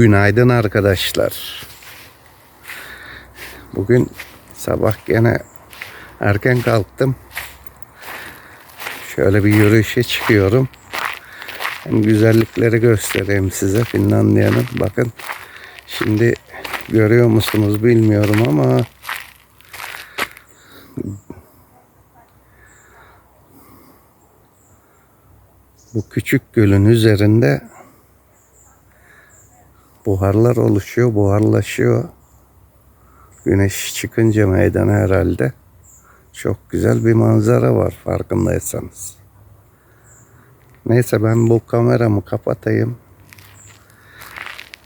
Günaydın arkadaşlar. Bugün sabah gene erken kalktım. Şöyle bir yürüyüşe çıkıyorum. Hem güzellikleri göstereyim size Finlandiya'nın. Bakın şimdi görüyor musunuz bilmiyorum ama bu küçük gölün üzerinde buharlar oluşuyor, buharlaşıyor. Güneş çıkınca meydana herhalde. Çok güzel bir manzara var farkındaysanız. Neyse ben bu kameramı kapatayım.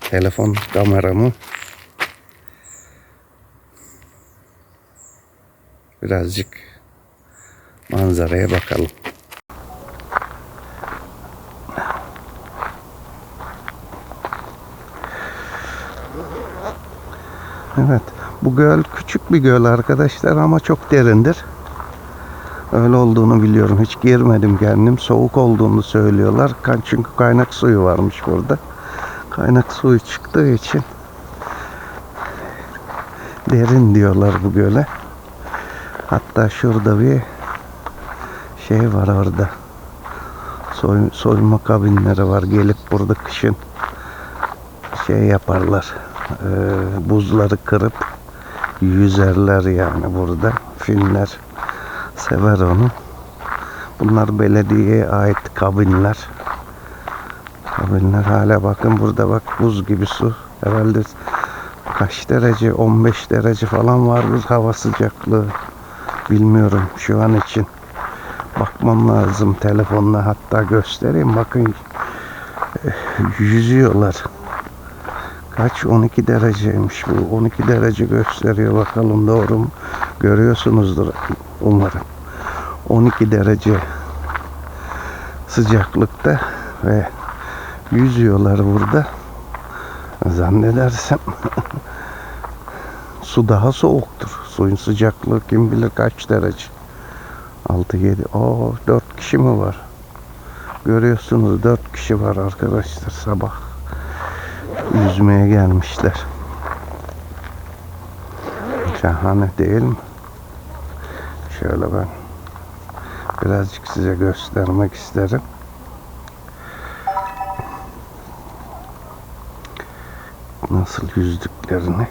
Telefon kameramı. Birazcık manzaraya bakalım. Evet. Bu göl küçük bir göl arkadaşlar ama çok derindir. Öyle olduğunu biliyorum. Hiç girmedim kendim. Soğuk olduğunu söylüyorlar. Çünkü kaynak suyu varmış burada. Kaynak suyu çıktığı için derin diyorlar bu göle. Hatta şurada bir şey var orada. Soy, soyma kabinleri var. Gelip burada kışın şey yaparlar. Ee, buzları kırıp yüzerler yani burada. Finler sever onu. Bunlar belediyeye ait kabinler. Kabinler hala bakın burada bak buz gibi su. Herhalde kaç derece 15 derece falan vardır hava sıcaklığı. Bilmiyorum şu an için. Bakmam lazım telefonla hatta göstereyim bakın eh, yüzüyorlar. Kaç? 12 dereceymiş bu. 12 derece gösteriyor. Bakalım doğru mu? Görüyorsunuzdur umarım. 12 derece sıcaklıkta ve yüzüyorlar burada. Zannedersem su daha soğuktur. Suyun sıcaklığı kim bilir kaç derece? 6 7 o 4 kişi mi var? Görüyorsunuz 4 kişi var arkadaşlar sabah yüzmeye gelmişler. Şahane değil mi? Şöyle ben birazcık size göstermek isterim. Nasıl yüzdüklerini.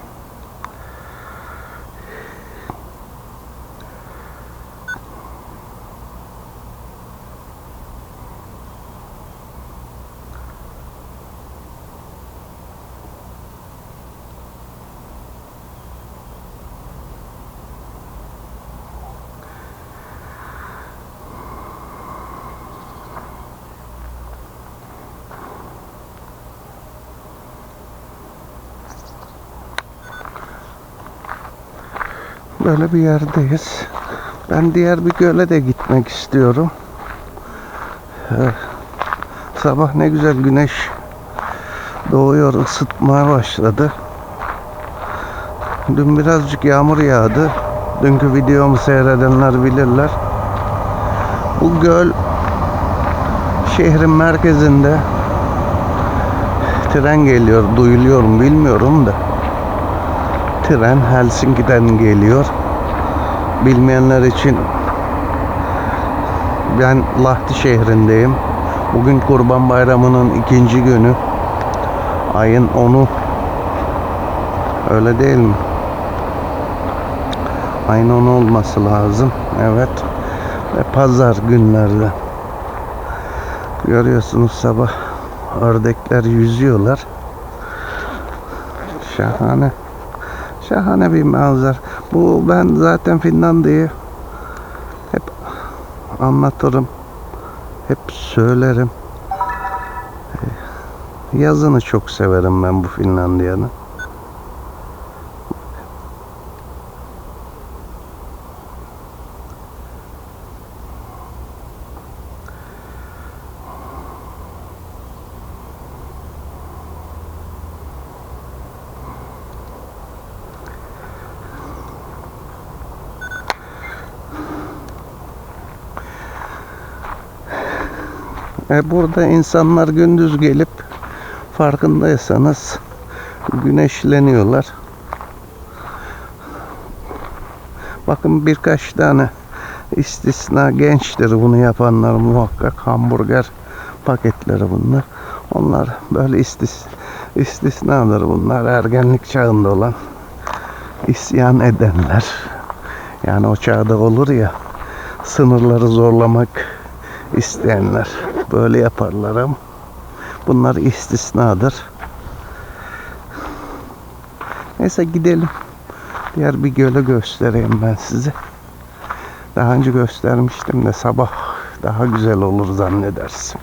Böyle bir yerdeyiz. Ben diğer bir göle de gitmek istiyorum. Eh, Sabah ne güzel güneş doğuyor, ısıtmaya başladı. Dün birazcık yağmur yağdı. Dünkü videomu seyredenler bilirler. Bu göl şehrin merkezinde tren geliyor, duyuluyor mu bilmiyorum da. Tren Helsinki'den geliyor. Bilmeyenler için ben Lahti şehrindeyim. Bugün Kurban Bayramı'nın ikinci günü. Ayın 10'u. Öyle değil mi? Ayın 10 olması lazım. Evet. Ve pazar günlerde. Görüyorsunuz sabah ördekler yüzüyorlar. Şahane. Şahane bir manzara. Bu ben zaten Finlandiya'yı hep anlatırım. Hep söylerim. Ee, Yazını çok severim ben bu Finlandiya'nın. E, burada insanlar gündüz gelip farkındaysanız güneşleniyorlar. Bakın birkaç tane istisna gençtir bunu yapanlar muhakkak hamburger paketleri bunlar. Onlar böyle istis, istisnadır bunlar ergenlik çağında olan isyan edenler. Yani o çağda olur ya sınırları zorlamak isteyenler böyle yaparlar ama bunlar istisnadır. Neyse gidelim. Diğer bir gölü göstereyim ben size. Daha önce göstermiştim de sabah daha güzel olur zannedersin.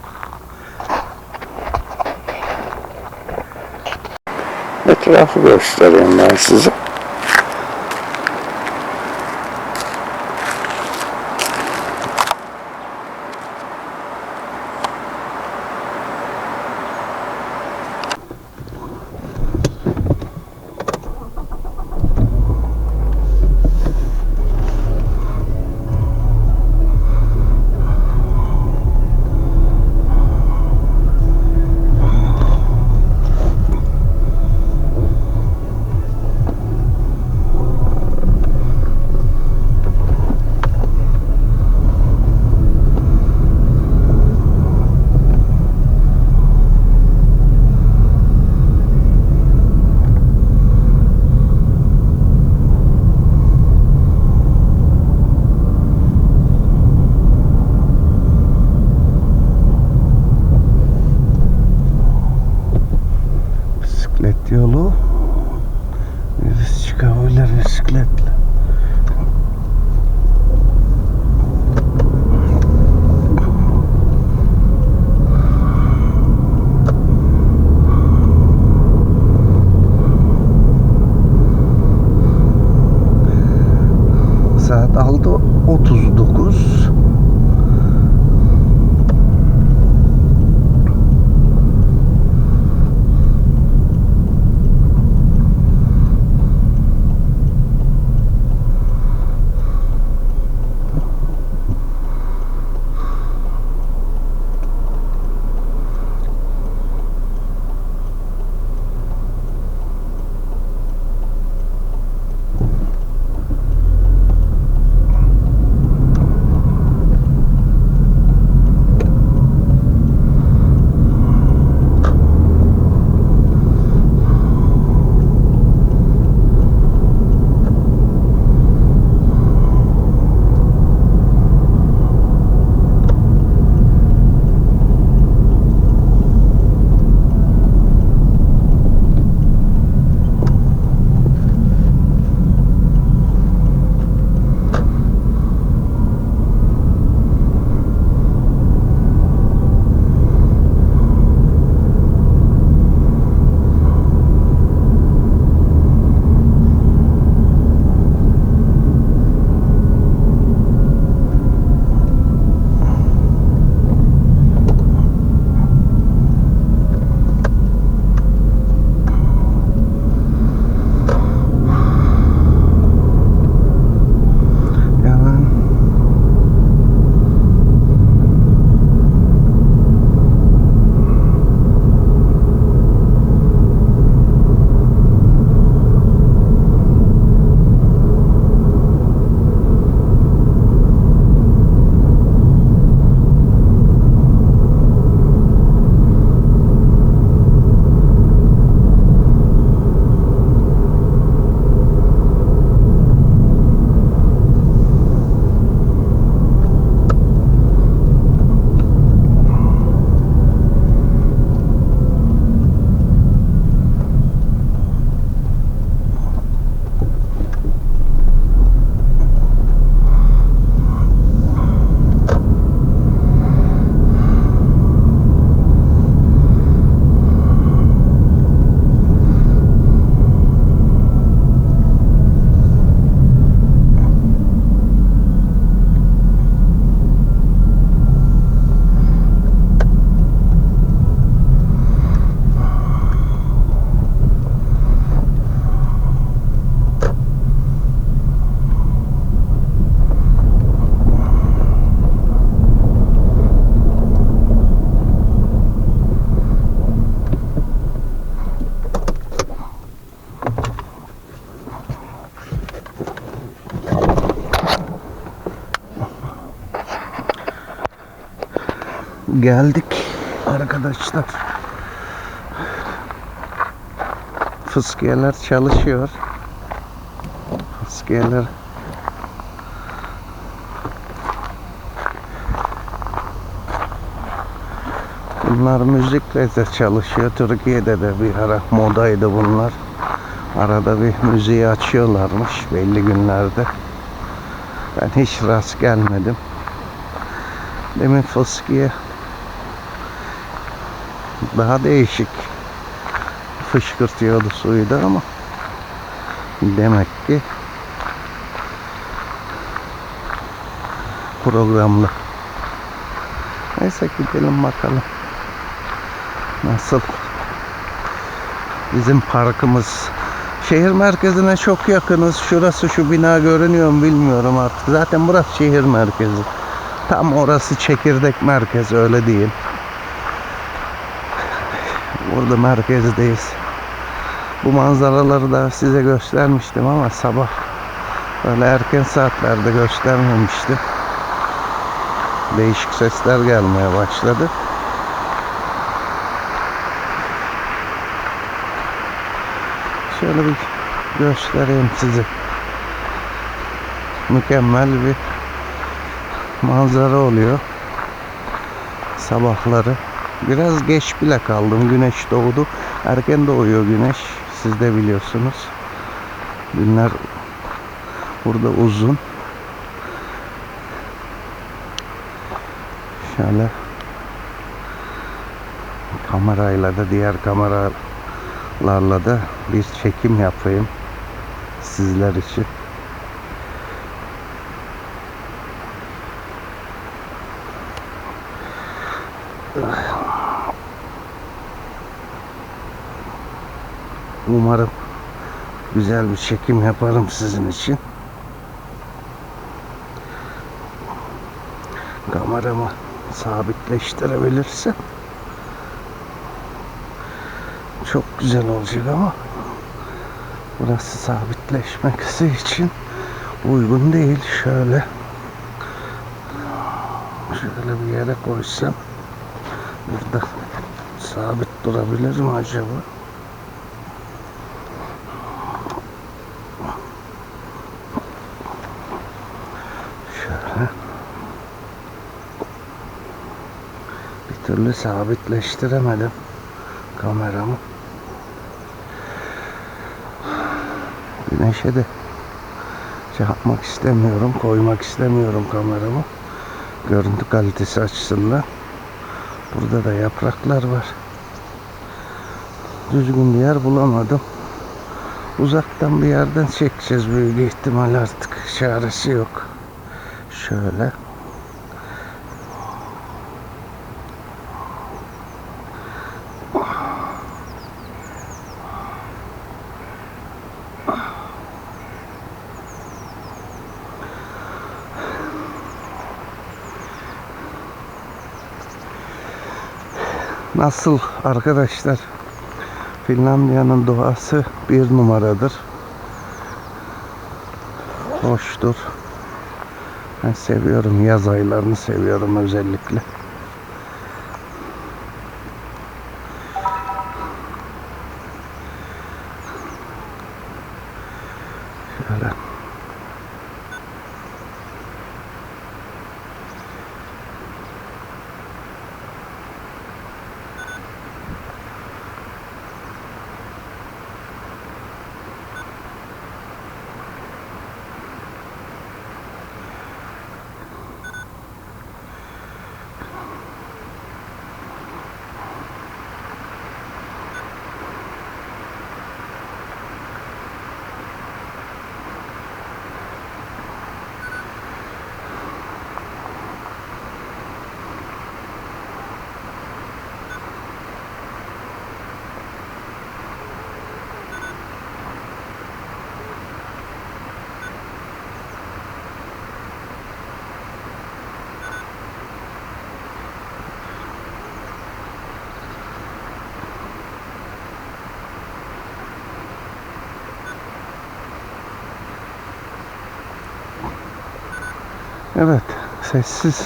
Etrafı göstereyim ben size. Bisikletle. Geldik arkadaşlar. Fıskiyeler çalışıyor. Fıskiyeler Bunlar müzikle de çalışıyor. Türkiye'de de bir ara modaydı bunlar. Arada bir müziği açıyorlarmış belli günlerde. Ben hiç rast gelmedim. Demin fıskiye daha değişik fışkırtıyordu suyu da ama demek ki programlı. Neyse gidelim bakalım. Nasıl? Bizim parkımız şehir merkezine çok yakınız. Şurası şu bina görünüyor mu bilmiyorum artık. Zaten burası şehir merkezi. Tam orası çekirdek merkez öyle diyeyim. Burada merkezdeyiz. Bu manzaraları da size göstermiştim ama sabah böyle erken saatlerde göstermemiştim. Değişik sesler gelmeye başladı. Şöyle bir göstereyim size. Mükemmel bir manzara oluyor. Sabahları. Biraz geç bile kaldım. Güneş doğdu. Erken doğuyor güneş. Siz de biliyorsunuz. Günler burada uzun. Şöyle kamerayla da diğer kameralarla da bir çekim yapayım sizler için. Umarım güzel bir çekim yaparım sizin için. Kameramı sabitleştirebilirsem çok güzel olacak ama burası sabitleşmesi için uygun değil. Şöyle şöyle bir yere koysam burada sabit durabilir mi acaba? Türlü sabitleştiremedim kameramı. Güneşe de şey yapmak istemiyorum, koymak istemiyorum kameramı. Görüntü kalitesi açısından. Burada da yapraklar var. Düzgün bir yer bulamadım. Uzaktan bir yerden çekeceğiz büyük ihtimal artık. Çaresi yok. Şöyle. Nasıl arkadaşlar? Finlandiya'nın doğası bir numaradır. Hoştur. Ben seviyorum yaz aylarını seviyorum özellikle. Şöyle. Evet, sessiz,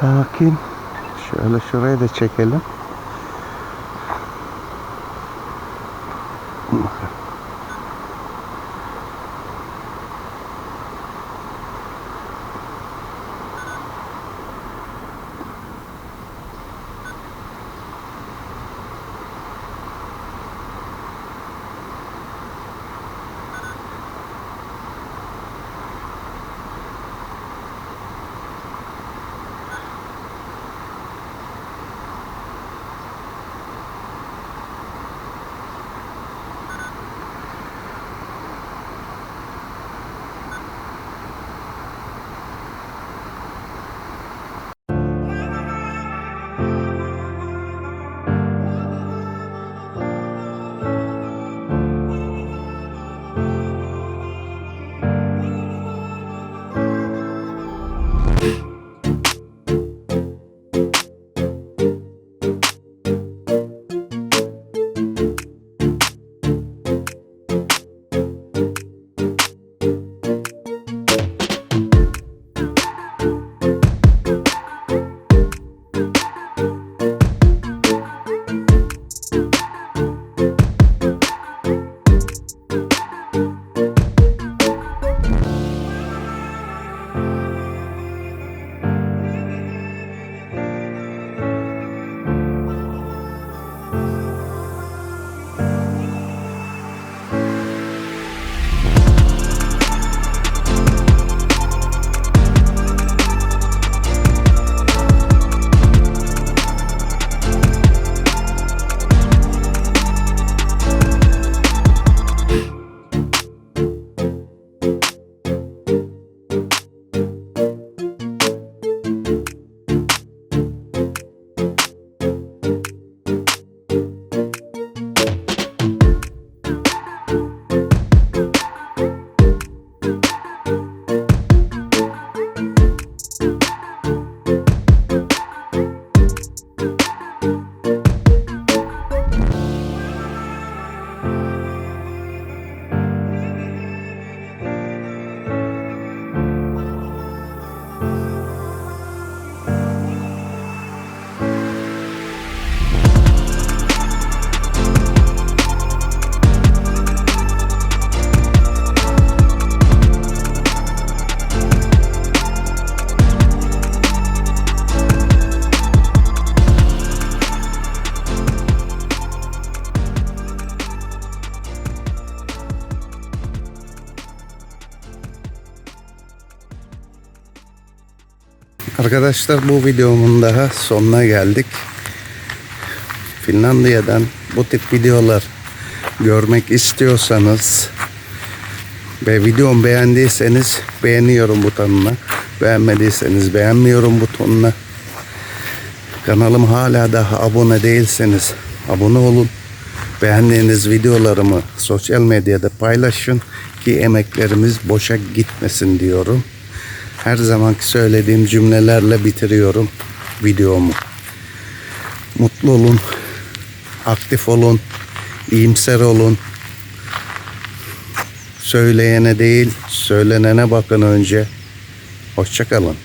sakin Şöyle şurayı da çekelim. Arkadaşlar bu videomun daha sonuna geldik. Finlandiya'dan bu tip videolar görmek istiyorsanız ve videomu beğendiyseniz beğeniyorum butonuna. Beğenmediyseniz beğenmiyorum butonuna. Kanalım hala daha abone değilseniz abone olun. Beğendiğiniz videolarımı sosyal medyada paylaşın ki emeklerimiz boşa gitmesin diyorum. Her zamanki söylediğim cümlelerle bitiriyorum videomu. Mutlu olun, aktif olun, iyimser olun. Söyleyene değil, söylenene bakın önce. Hoşçakalın.